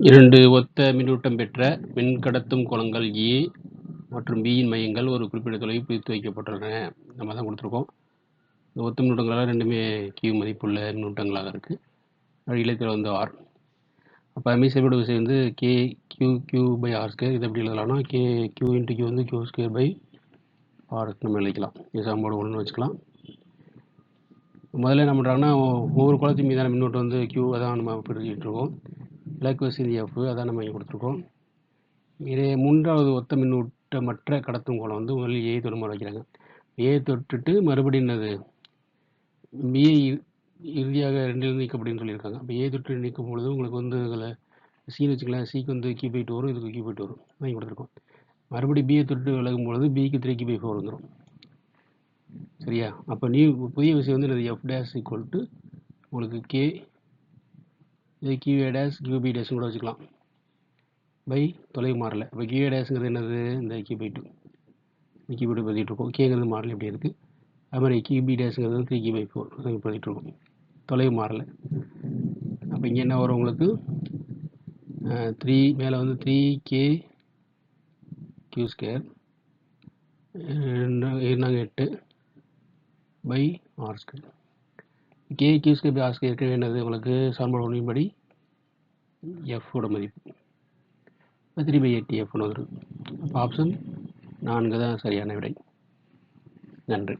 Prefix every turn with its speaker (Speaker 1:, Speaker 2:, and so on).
Speaker 1: இரண்டு ஒத்த மின்னூட்டம் பெற்ற மின்கடத்தும் குளங்கள் ஏ e மற்றும் பியின் மையங்கள் ஒரு குறிப்பிட்ட தொலைவில் பிரித்து வைக்கப்பட்டுள்ளன. நம்ம தான் கொடுத்துருக்கோம். இந்த ஒத்த மின்னூட்டங்களால் ரெண்டுமே கியூ மதிப்புள்ள மின்னூட்டங்களாக இருக்குது இலக்கில் வந்து ஆர் அப்போ மீசையோட விசை வந்து K Q Q by R square இதை எப்படி எழுதலாம்னா கே கியூ இன்ட்டு கியூ வந்து கியூ ஸ்கேர் பை ஆர் நம்ம எழுதிக்கலாம். இது சமன்பாடு ஒன்றுன்னு வச்சுக்கலாம். முதல்ல என்ன பண்ணுறாங்கன்னா ஒவ்வொரு குளத்தின் மீதான மின்னூட்டம் வந்து கியூ அதான் நம்ம பிரிச்சுட்டு இருக்கோம். இலக்கு வசதி எஃப் அதான் நம்ம இங்கே கொடுத்துருக்கோம். இதே மூன்றாவது ஒத்த மின்னூட்டமற்ற கடத்தும் கோலம் வந்து முதலில் ஏ தொடுமாறு வைக்கிறாங்க. ஏ தொட்டுட்டு மறுபடியும் என்னது? பிஏ இறுதியாக ரெண்டிலிருந்து நீக்கப்படின்னு சொல்லியிருக்காங்க. அப்போ ஏ தொட்டு நீக்கும் பொழுது உங்களுக்கு வந்து அதில் சின்னு வச்சுக்கலாம் சிக்கு வந்து கீ பை டூ வரும் இதுக்கு கீ பை டூ வரும். வாங்கி கொடுத்துருக்கோம். மறுபடியும் பிஏ தொட்டு விலகும் பொழுது பிக்கு த்ரீ கி பை ஃபோர் வந்துடும் சரியா? அப்போ நீ புதிய விஷயம் வந்து என்னது? எஃப் டேஷ் ஈக்குவல் டு உங்களுக்கு கே இது Q A dash Q B dash கூட வச்சுக்கலாம். பை தொலைவு மாறல. இப்போ கியூஏ டேஷ்ங்கிறது என்னது? இந்த கியூபி டூ இந்த கி டூ பதிட்டு இருக்கோம். கேங்கிறது மாறல எப்படி இருக்குது அது மாதிரி கியூபி டேஷ்ங்கிறது த்ரீ கி பை ஃபோர் பதிட்டு இருக்கோம். தொலைவு மாறல. அப்போ இங்கே என்ன வரும் உங்களுக்கு? த்ரீ மேலே வந்து த்ரீ கே கியூ ஸ்கேர் நாங்கள் எட்டு by R square K Q square by R square இருக்க வேண்டியது உங்களுக்கு சாம்பார் ஒன்றின் படி எஃப்போட மதிப்பு. த்ரீ பை எயிட்டி எஃப்னு வந்துடும் அப்போ ஆப்ஷன் நான்கு தான் சரியான விடை. நன்றி.